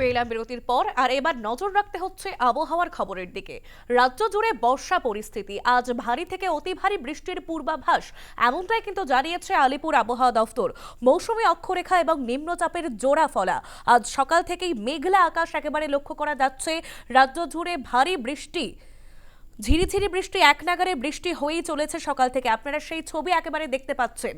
ফিরে বিরতির পর, আর এবার নজর রাখতে হচ্ছে আবহাওয়ার খবরের দিকে। রাজ্য জুড়ে বর্ষা পরিস্থিতি, আজ ভারী থেকে অতি ভারী বৃষ্টির পূর্বাভাস, এমনটাই কিন্তু জানিয়েছে আলিপুর আবহাওয়া দফতর। মৌসুমী অক্ষরেখা এবং নিম্নচাপের জোড়া ফলা, আজ সকাল থেকেই মেঘলা আকাশ একেবারে লক্ষ্য করা যাচ্ছে। রাজ্য জুড়ে ভারী বৃষ্টি, ঝিরিঝিরি বৃষ্টি এক নাগারে বৃষ্টি হয়েই চলেছে সকাল থেকে। আপনারা সেই ছবি একেবারে দেখতে পাচ্ছেন।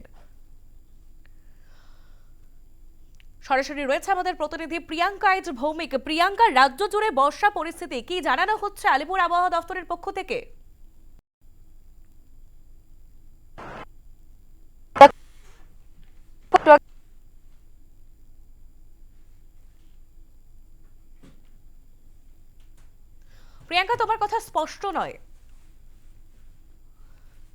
সরাসরি রয়েছে আমাদের প্রতিনিধি প্রিয়াঙ্কা এজ ভৌমিক। প্রিয়াঙ্কা, রাজ্য জুড়ে বর্ষা পরিস্থিতি কি জানানো হচ্ছে আলিপুর আবহাওয়া দফতরের পক্ষ থেকে? প্রিয়াঙ্কা, তোমার কথা স্পষ্ট নয়।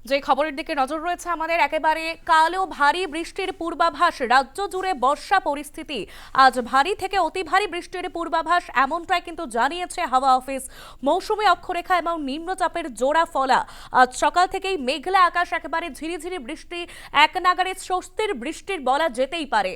যে খবরের দিকে নজর রয়েছে আমাদের, একেবারে কালো ভারী বৃষ্টির পূর্বাভাস, রাজ্য জুড়ে বর্ষা পরিস্থিতি। আজ ভারী থেকে অতি ভারী বৃষ্টির পূর্বাভাস, এমনটাই কিন্তু জানিয়েছে হাওয়া অফিস। মৌসুমি অক্ষরেখা এবং নিম্নচাপের জোড়া ফলা। আজ সকাল থেকেই মেঘলা আকাশ, একেবারে ঝিরিঝিরি বৃষ্টি এক নাগারে স্বস্তির বৃষ্টির বলা যেতেই পারে।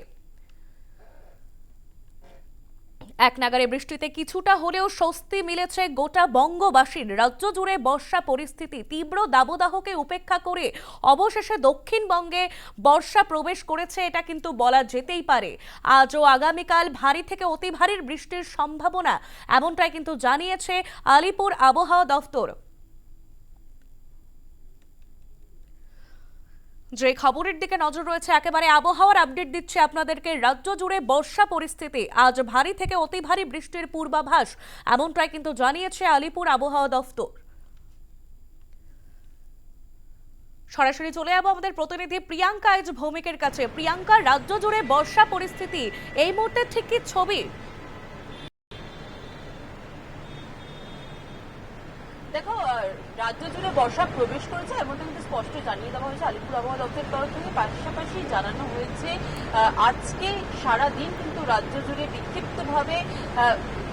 এক নাগারে বৃষ্টিতে কিছুটা হলেও স্বস্তি মিলেছে গোটা বঙ্গবাসীর। রাজ্য জুড়ে বর্ষা পরিস্থিতি তীব্র দাবদাহকে উপেক্ষা করে অবশেষে দক্ষিণবঙ্গে বর্ষা প্রবেশ করেছে এটা কিন্তু বলা যেতেই পারে। আজ ও আগামীকাল ভারী থেকে অতি ভারীর বৃষ্টির সম্ভাবনা এমনটাই কিন্তু জানিয়েছে আলিপুর আবহাওয়া দফতর। যে খবরের দিকে নজর রয়েছে, একেবারে আবহাওয়ার আপডেট দিচ্ছে আপনাদেরকে। রাজ্য জুড়ে বর্ষা পরিস্থিতি, আজ ভারী থেকে অতি ভারী বৃষ্টির পূর্বাভাস, এমনটাই কিন্তু জানিয়েছে আলিপুর আবহাওয়া দফতর। সরাসরি চলে যাব আমাদের প্রতিনিধি প্রিয়াঙ্কা আজ ভৌমিকের কাছে। প্রিয়াঙ্কা, রাজ্য জুড়ে বর্ষা পরিস্থিতি, এই মুহূর্তে ঠিক কি ছবি? দেখো রাজ্য জুড়ে বর্ষা প্রবেশ করেছে, এমনটা কিন্তু স্পষ্ট জানিয়ে দেওয়া হয়েছে আলিপুর আবহাওয়া দপ্তরের তরফ থেকে। পাশাপাশি জানানো হয়েছে আজকে সারা দিন কিন্তু রাজ্য জুড়ে বিক্ষিপ্তভাবে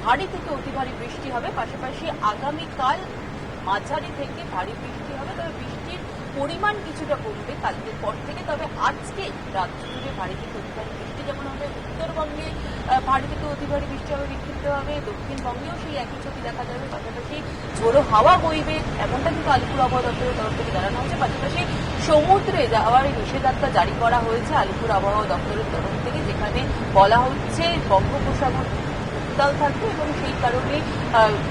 ভারী থেকে অতি ভারী বৃষ্টি হবে। পাশাপাশি আগামীকাল মাঝারি থেকে ভারী বৃষ্টি হবে। তবে বৃষ্টির পরিমাণ কিছুটা কমবে কালকের পর থেকে। তবে আজকে রাজ্য জুড়ে ভারী থেকে অতি ভারী বৃষ্টি যেমন হবে, উত্তরবঙ্গে ভারী থেকে অতি ভারী বৃষ্টি হবে বিক্ষিপ্ত হবে, দক্ষিণবঙ্গেও সেই একই ছবি দেখা যাবে, পাশাপাশি ঝোড়ো হাওয়া বইবে, এমনটা কিন্তু আলিপুর আবহাওয়া দপ্তরের তরফ থেকে জানানো হয়েছে পাশাপাশি সমুদ্রে যাওয়ার নিষেধাজ্ঞা জারি করা হয়েছে আলিপুর আবহাওয়া দপ্তরের তরফ থেকে, যেখানে বলা হচ্ছে বঙ্গোপসাগর উত্তাল থাকবে এবং সেই কারণে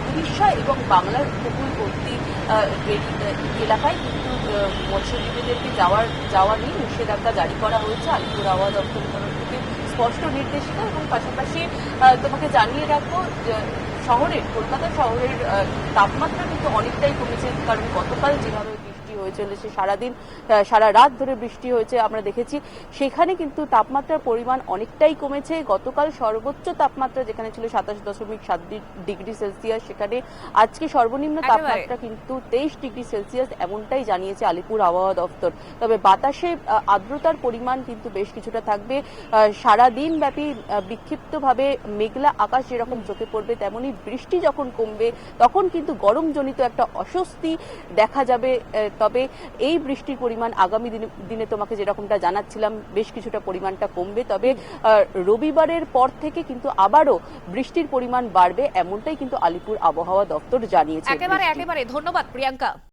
উড়িষ্যা এবং বাংলার উপকূলবর্তী এলাকায় কিন্তু মৎস্যজীবীদেরকে যাওয়ার, যাওয়া নিয়ে নিষেধাজ্ঞা জারি করা হয়েছে। আলিপুর আবহাওয়া দপ্তরের তরফ থেকে স্পষ্ট নির্দেশিকা এবং পাশাপাশি তোমাকে জানিয়ে রাখব শহরের, কলকাতা শহরের তাপমাত্রা কিন্তু অনেকটাই কমেছে কারণ গতকাল যেভাবে হয়ে চলেছে। সারাদিন সারা রাত ধরে বৃষ্টি হয়েছে আমরা দেখেছি। সেখানে কিন্তু তাপমাত্রার পরিমাণ অনেকটাই কমেছে। গতকাল সর্বোচ্চ তাপমাত্রা যেখানে ছিল সাতাশ দশমিক সাত ডিগ্রি সেলসিয়াস সেখানে আজকে সর্বনিম্ন তাপমাত্রা কিন্তু তেইশ ডিগ্রি সেলসিয়াস এমনটাই জানিয়েছে আলিপুর আবহাওয়া দপ্তর। তবে বাতাসে আর্দ্রতার পরিমাণ কিন্তু বেশ কিছুটা থাকবে। সারা দিন ব্যাপী বিক্ষিপ্তভাবে মেঘলা আকাশ যেরকম চোখে পড়বে তেমনি বৃষ্টি যখন কমবে তখন কিন্তু গরমজনিত একটা অস্বস্তি দেখা যাবে। আহ, তবে এই বৃষ্টির পরিমাণ আগামী দিনে তোমাকে যেরকমটা জানাচ্ছিলাম বেশ কিছুটা পরিমাণটা কমবে। তবে রবিবারের পর থেকে কিন্তু আবারও বৃষ্টির পরিমাণ বাড়বে এমনটাই কিন্তু আলিপুর আবহাওয়া দপ্তর জানিয়েছে। একেবারে একেবারে। ধন্যবাদ প্রিয়াঙ্কা।